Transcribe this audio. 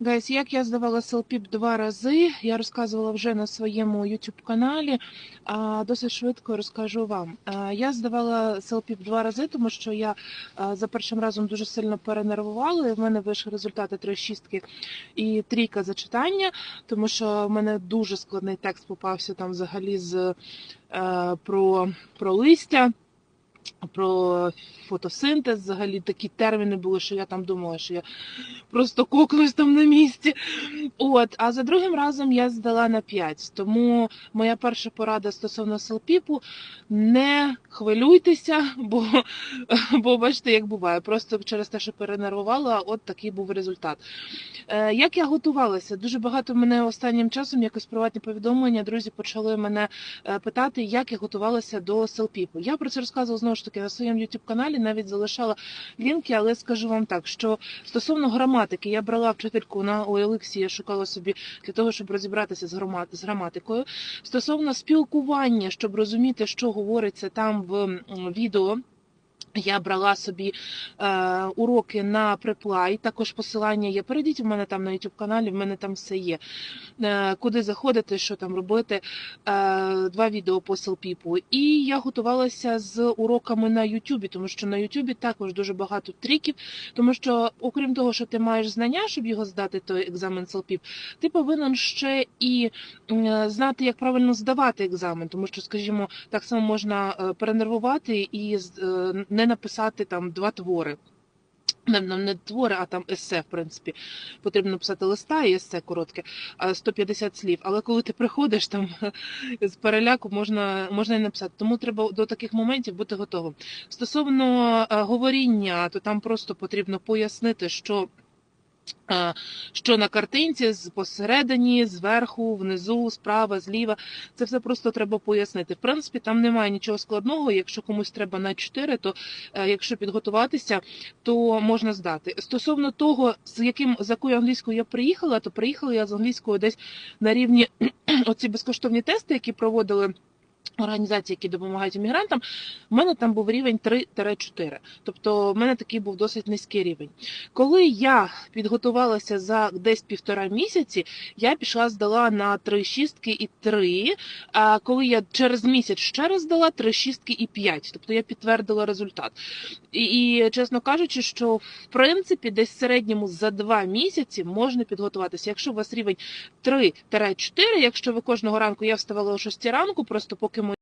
Гайс, як я здавала селпіп два рази, я розказувала вже на своєму YouTube каналі. А досить швидко розкажу вам. Я здавала селпіп два рази, тому що я за першим разом дуже сильно перенервувала. І в мене вийшли результати три шістки і трійка за читання, тому що в мене дуже складний текст попався там взагалі з е, про, про листя. Про фотосинтез, взагалі такі терміни були, що я там думала, що я просто кокнусь там на місці. От, а за другим разом я здала на 5. Тому моя перша порада стосовно селпіпу не хвилюйтеся, бо, бо бачите, як буває. Просто через те, що перенервувала, от такий був результат. Е, як я готувалася? Дуже багато мене останнім часом, якось приватні повідомлення, друзі почали мене е, питати, як я готувалася до селпіпу. Я про це розказувала знову ж таки на своєму youtube каналі, навіть залишала лінки, але скажу вам так, що стосовно граматики, я брала вчительку на OLX, я шукала собі для того, щоб розібратися з грамат з граматикою. Стосовно спілкування, щоб розуміти, що говориться там в відео. Я брала собі е, уроки на Преплай, також посилання є. Перейдіть у мене там на YouTube каналі, в мене там все є. Е, куди заходити, що там робити. Е, два відео по селпіпу. І я готувалася з уроками на YouTube, тому що на YouTube також дуже багато тріків. Тому що, окрім того, що ти маєш знання, щоб його здати, той екзамен селпіп, ти повинен ще і е, знати, як правильно здавати екзамен, тому що, скажімо, так само можна е, перенервувати і е, не написати там два твори. Не, не, твори, а там есе, в принципі. Потрібно написати листа і есе коротке, 150 слів. Але коли ти приходиш там з переляку, можна, можна і написати. Тому треба до таких моментів бути готовим. Стосовно е, говоріння, то там просто потрібно пояснити, що. Що на картинці посередині, зверху, внизу, справа, зліва, це все просто треба пояснити. В принципі, там немає нічого складного. Якщо комусь треба на 4, то е, якщо підготуватися, то можна здати. Стосовно того, з яким з якою англійською я приїхала, то приїхала я з англійською десь на рівні оці безкоштовні тести, які проводили. Організації, які допомагають іммігрантам, в мене там був рівень 3-4. Тобто в мене такий був досить низький рівень. Коли я підготувалася за десь півтора місяці, я пішла здала на 3 шістки і 3. А коли я через місяць ще раз здала 3 шістки і 5. Тобто я підтвердила результат. І, і чесно кажучи, що в принципі десь в середньому за 2 місяці можна підготуватися. Якщо у вас рівень 3-4, якщо ви кожного ранку я вставала о 6 ранку, просто поки